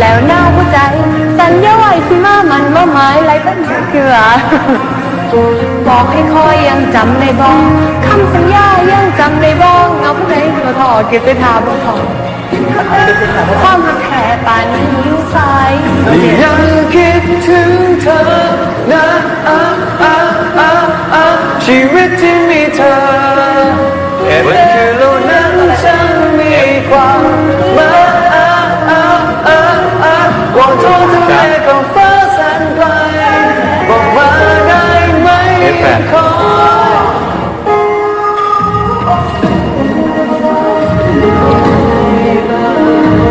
แล้วหน้าหัวใจ สัญญาไว้สิมามันว่าหมายไรเป็นเกลือบอกให้คอยยังจำในบ้องคำสัญญายังจำในบ้องเงาผู้ใดตัวถอดเก็บไปทาบ่ถอดความรักแค่ปานนี้อยู่สายยังคิด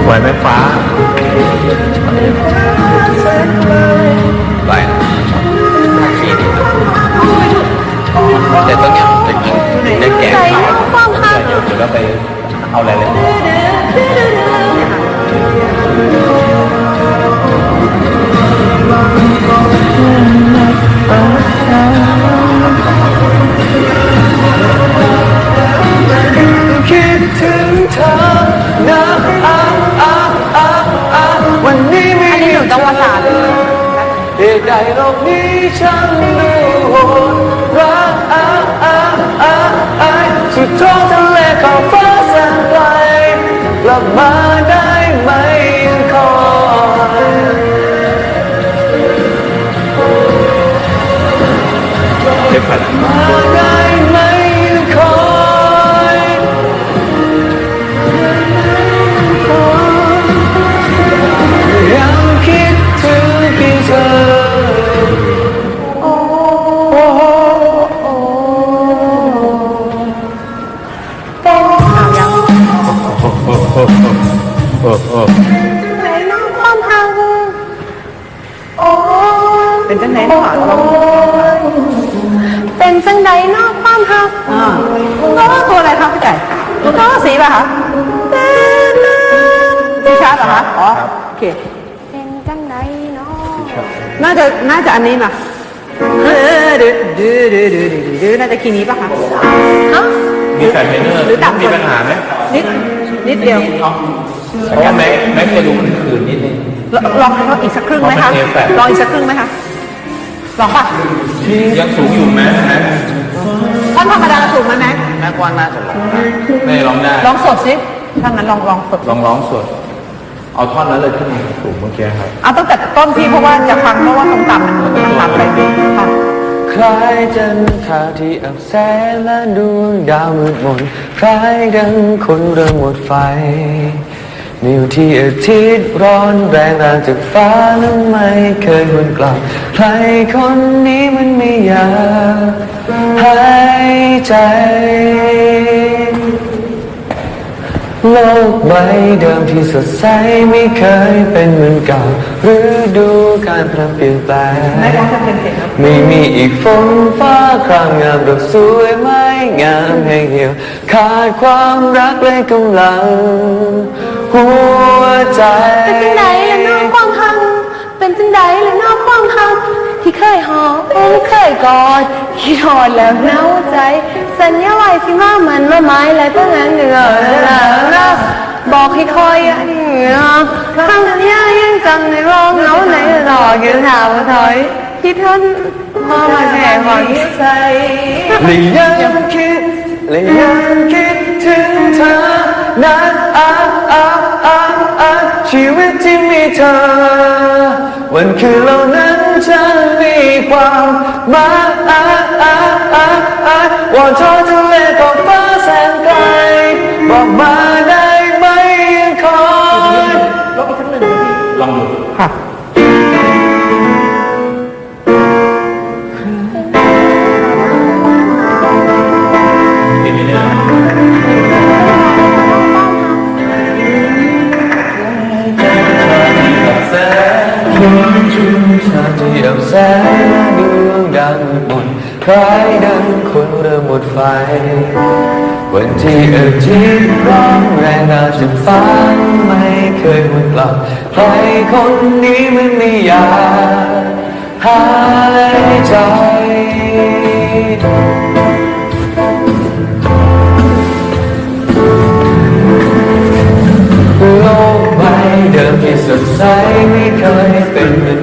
สวยไหมฟ้าไปขี่ดิแต่ตรงเนี้ยจะกินจะแกงใจขาวความหักเดี๋ยวเราไปเอาอะไรเลย ใหญ่โลกนี้ช่างดูโหดร้ายอ้าอ้าอ้าอ้าสุดท้องทะเลขอบฟ้าแสนไกลกลับมา ไหนน้องความหักโอ้เป็นจังไหนเนาะลองเป็นจังใดเนอกความหักอ่าก็ตัวอะไรครับพี่ไก่ก็สีป่ะคะสีชาร์ดเหรอคะอ๋อโอเคเป็นจังใดเนาะน่าจะน่าจะอันนี้มาเออดื้อดื้อดื้อดื้อดื้อดื้อน่าจะคีย์นี้ป่ะคะฮะมีแฟนเทนเนอร์หรือต่างคนมีปัญหาไหมนิด นิดเดียวเพราะว่าแม็กแม็กจะดูคืนๆนิดนึงลองลองให้เขาอีกสักครึ่งไหมคะลองให้เอแฟนลองอีกสักครึ่งไหมคะ ลองป่ะยังสูงอยู่ไหมแม็กท่อนธรรมดาถูกไหมแม็กแม็กว่าน่าจะลองได้ไม่ร้องได้ลองสดสิถ้างั้นลองลองสดลองร้องสด เอาท่อนนั้นเลยที่มีสูงเมื่อกี้ครับ เอาตั้งแต่ต้นพี่เพราะว่าจะฟังเพราะว่าตรงต่ำมันมันต่ำไปค่ะ คล้ายจันทราที่อับแสงและดวงดาวมืดมนคล้ายดังคนเริ่มหมดไฟมิวที่อาทิตย์ร้อนแรงรางจากฟ้าและไม่เคยหวนกลับ ใครคนนี้มันไม่อยากหายใจ โลกใบเดิมที่สดใสไม่เคยเป็นเหมือนเก่าหรือดูการเปลี่ยนแปลงแม็กร้องจะเป็นเสียงครับไม่มีอีกฝนฟ้าครามงามดอกสวยไม่งามแห่งเหี่ยว ขาดความรักและกำลัง หัวใจ เป็นจังใดและน้องความหักเป็นจังใดและน้องความหักที่เคยหอมเคยกอดคิดหอดแล้วเน่าใจ สัญญาไว้สิว่ามันว่าไม้อะไรเพื่องานเหนือนะ บอกให้คอยยังเหนือคำสัญญายังจำในร้องเงาในหลอกยืนถามว่าถอยที่ทนพอมาแค่หวังใจละยังคิดและยังคิดถึงเธอนะอะอะอะอะชีวิตที่มีเธอ วันคืนเหล่านั้นฉันมีความหมายอะอะอะอะวอนทอทะเลขอบฟ้าแสนไกลบอกมา แสงดวงดังบนคล้ายดังคนเริ่มหมดไฟ วันที่อาทิตย์ร้อนแรงราจากฟ้าไม่เคยหมดกลับใครคนนี้มันไม่อยากหายใจโลกใบเดิมที่สดใสไม่เคยเป็นเหมือน